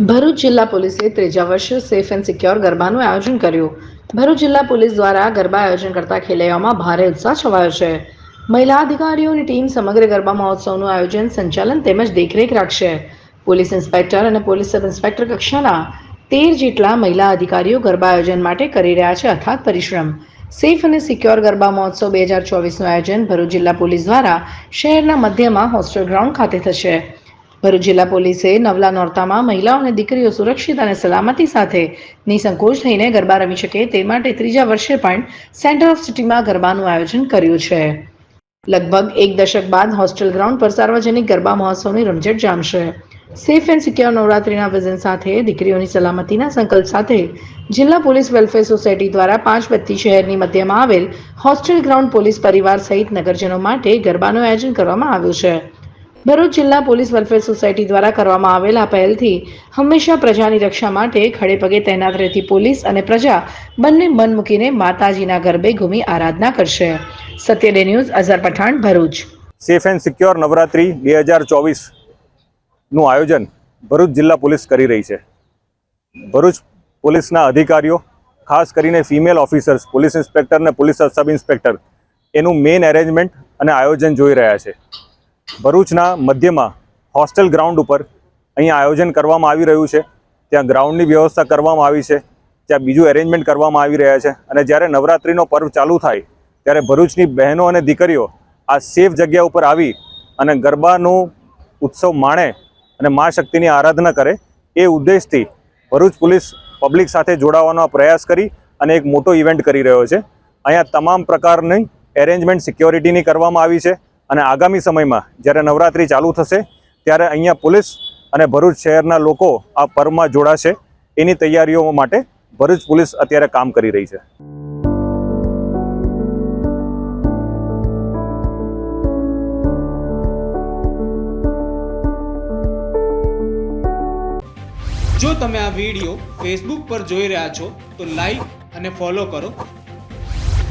ભરૂચ જિલ્લા પોલીસે ત્રીજા વર્ષે સેફ એન્ડ સિક્યોર ગરબાનું આયોજન કર્યું. ભરૂચ જિલ્લા પોલીસ દ્વારા ગરબા આયોજન કરતા ખેલૈયાઓમાં ભારે ઉત્સાહ છવાયો છે. મહિલા અધિકારીઓની ટીમ સમગ્ર ગરબા મહોત્સવનું આયોજન, સંચાલન તેમજ દેખરેખ રાખશે. પોલીસ ઇન્સ્પેક્ટર અને પોલીસ સબ ઇન્સ્પેક્ટર કક્ષાના તેર જેટલા મહિલા અધિકારીઓ ગરબા આયોજન માટે કરી રહ્યા છે અથાગ પરિશ્રમ. સેફ અને સિક્યોર ગરબા મહોત્સવ બે હજાર ચોવીસનું આયોજન ભરૂચ જિલ્લા પોલીસ દ્વારા શહેરના મધ્યમાં હોસ્ટેલ ગ્રાઉન્ડ ખાતે થશે. ભરૂચ જિલ્લા પોલીસે નવલા નોરતામાં મહિલાઓ અને દીકરીઓ સુરક્ષિત અને સલામતી સાથે નિસંકોચ થઈને ગરબા રમી શકે તે માટે ત્રીજા વર્ષે પણ સેન્ટર ઓફ સિટીમાં ગરબાનું આયોજન કર્યું છે. લગભગ એક દશક બાદ હોસ્ટેલ ગ્રાઉન્ડ પર સાર્વજનિક ગરબા મહોત્સવની રમઝટ જામશે. સેફ એન્ડ સિક્યોર નવરાત્રીના વિઝન સાથે દીકરીઓની સલામતીના સંકલ્પ સાથે જિલ્લા પોલીસ વેલફેર સોસાયટી દ્વારા પાંચ બત્તી શહેરની મધ્યમાં આવેલ હોસ્ટેલ ગ્રાઉન્ડ પોલીસ પરિવાર સહિત નગરજનો માટે ગરબાનું આયોજન કરવામાં આવ્યું છે. ભરૂચ જિલ્લા પોલીસ વેલફેર સોસાયટી દ્વારા કરવામાં આવેલ પહેલથી હંમેશા પ્રજાની રક્ષા માટે ખડે પગે તૈનાત રહેતી પોલીસ અને પ્રજા બંને મન મૂકીને માતાજીના ગરબે ઘૂમી આરાધના કરશે. Satya day news Azhar Pathan, Bharuch. Safe and secure Navratri બે હજાર ચોવીસનું આયોજન ભરૂચ જિલ્લા પોલીસ કરી રહી છે. ભરૂચ પોલીસના અધિકારીઓ, ખાસ કરીને ફિમેલ ઓફિસર્સ, પોલીસ ઇન્સ્પેક્ટર અને પોલીસ સબ ઇન્સ્પેક્ટર એનું મેઇન એરેન્જમેન્ટ અને આયોજન જોઈ રહ્યા છે. ભરૂચના મધ્યમાં હોસ્ટેલ ગ્રાઉન્ડ ઉપર અહીંયા આયોજન કરવામાં આવી રહ્યું છે. ત્યાં ગ્રાઉન્ડની વ્યવસ્થા કરવામાં આવી છે. ત્યાં બીજું એરેન્જમેન્ટ કરવામાં આવી રહ્યા છે. અને જ્યારે નવરાત્રિનો પર્વ ચાલુ થાય, ત્યારે ભરૂચની બહેનો અને દીકરીઓ આ સેફ જગ્યા ઉપર આવી અને ગરબાનું ઉત્સવ માણે અને મા શક્તિની આરાધના કરે એ ઉદ્દેશથી ભરૂચ પોલીસ પબ્લિક સાથે જોડાવાનો પ્રયાસ કરી અને એક મોટો ઇવેન્ટ કરી રહ્યો છે. અહીંયા તમામ પ્રકારની એરેન્જમેન્ટ સિક્યોરિટીની કરવામાં આવી છે. અને આગામી સમયમાં જ્યારે નવરાત્રિ ચાલુ થશે, ત્યારે અહીંયા પોલીસ અને ભરૂચ શહેરના લોકો આ પર્વમાં જોડાશે. એની તૈયારીઓ માટે ભરૂચ પોલીસ અત્યારે કામ કરી રહી છે. જો તમે આ વીડિયો ફેસબુક પર જોઈ રહ્યા છો, તો લાઈક અને ફોલો કરો.